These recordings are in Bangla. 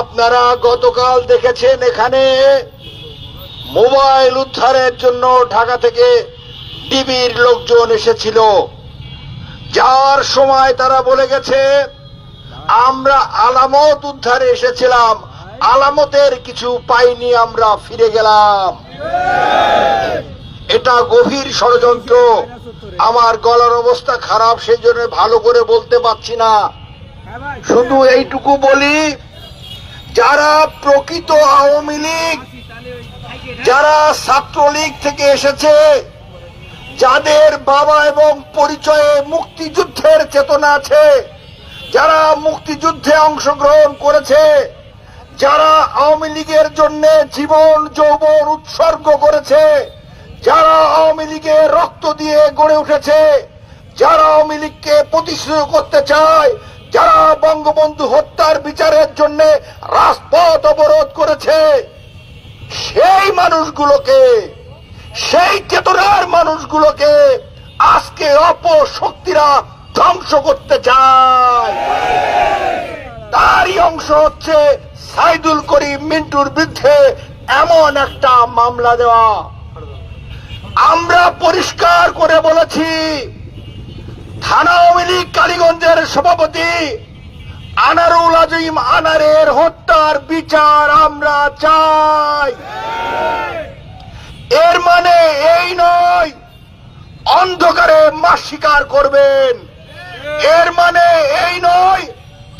আপনারা গতকাল দেখেছেন এখানে মোবাইল উদ্ধারের জন্য ঢাকা থেকে ডিবির লোকজন এসেছিল। যার সময় তারা বলে গেছে, আমরা আলামত উদ্ধারে এসেছিলাম, আলামতের কিছু পাইনি, আমরা ফিরে গেলাম। এটা গভীর ষড়যন্ত্র। আমার গলার অবস্থা খারাপ, সেই জন্য ভালো করে বলতে পারছি না। শুধু এইটুকু বলি যারা প্রকৃত আওয়ামী লীগ, যারা ছাত্রলীগ থেকে এসেছে, যাদের বাবা এবং পরিচয়ে মুক্তিযুদ্ধের চেতনা আছে, যারা মুক্তিযুদ্ধে অংশগ্রহণ করেছে, যারা আওয়ামী লীগের জন্য জীবন, যৌবন উৎসর্গ করেছে, যারা আওয়ামী লীগের রক্ত দিয়ে গড়ে উঠেছে, যারা আওয়ামী লীগকে প্রতিষ্ঠিত করতে চায় যারা বঙ্গবন্ধু হত্যার বিচারের জন্য রাজপথ অবরোধ করেছে, সেই মানুষগুলোকে, সেই চেতনার মানুষগুলোকে আজকে অপশক্তিরা ধ্বংস করতে চায়। তারই অংশ হচ্ছে সাইদুল করিম মিন্টুর বিরুদ্ধে এমন একটা মামলা দেওয়া। আমরা পরিষ্কার করে বলেছি থানা আওয়ামী লীগ কালীগঞ্জের সভাপতি আনারুল আজিম আনারের হত্যার বিচার আমরা চাই। এর মানে এই নয়, অন্ধকারে মাস স্বীকার করবেন। এর মানে এই নয়,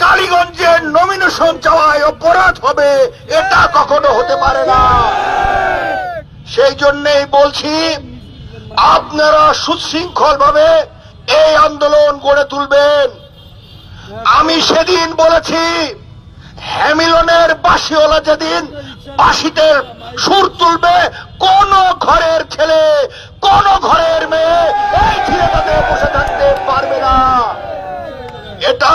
কালীগঞ্জের নমিনেশন চাওয়ায় অপরাধ হবে, এটা কখনো হতে পারে না। সেই জন্যই বলছি, আপনারা সুশৃঙ্খল ভাবে এই আন্দোলন গড়ে তুলবেন। আমি সেদিন বলেছি, হ্যামিলনের বাসিওয়ালা যেদিন বাসিতে সুর তুলবে, কোন ঘরের ছেলে, কোন ঘরের মেয়ে এই ছেলেটাতে বসে থাকতে পারবে না। এটা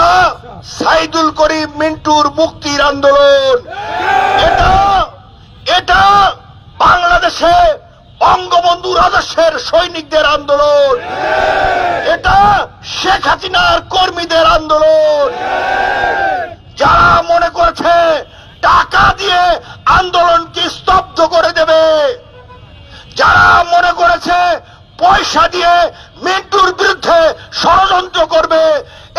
সাইদুল করিম মিন্টুর মুক্তির আন্দোলন। এটা এটা বাংলাদেশে বঙ্গবন্ধু রাজস্বের সৈনিকদের আন্দোলন। শেখ হাসিনার কর্মীদের আন্দোলন। যারা মনে করেছে টাকা দিয়ে আন্দোলনকে স্তব্ধ করে দেবে, যারা মনে করেছে পয়সা দিয়ে মিন্টুর বিরুদ্ধে ষড়যন্ত্র করবে,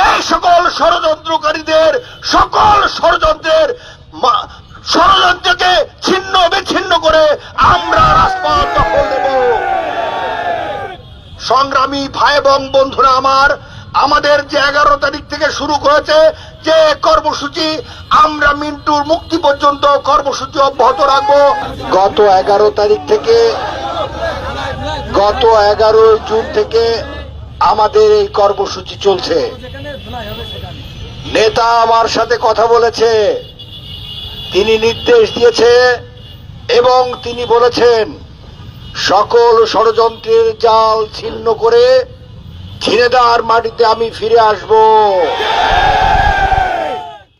এই সকল ষড়যন্ত্রকারীদের, সকল ষড়যন্ত্রের ষড়যন্ত্রকে ছিন্ন বিচ্ছিন্ন করে আমরা রাজপথ দখল দেব সংগ্রামী ভাই এবং বন্ধুরা আমার আমাদের যে এগারো তারিখ থেকে শুরু করেছে যে কর্মসূচি, আমরা মিন্টুর মুক্তি পর্যন্ত কর্মসূচি অব্যাহত রাখব। গত এগারো তারিখ থেকে, গত এগারো জুন থেকে আমাদের এই কর্মসূচি চলছে। নেতা আমার সাথে কথা বলেছে, তিনি নির্দেশ দিয়েছে এবং তিনি বলেছেন, সকল ষড়যন্ত্রের জাল ছিন্ন করে ঝিনেদার মাটিতে আমি ফিরে আসব।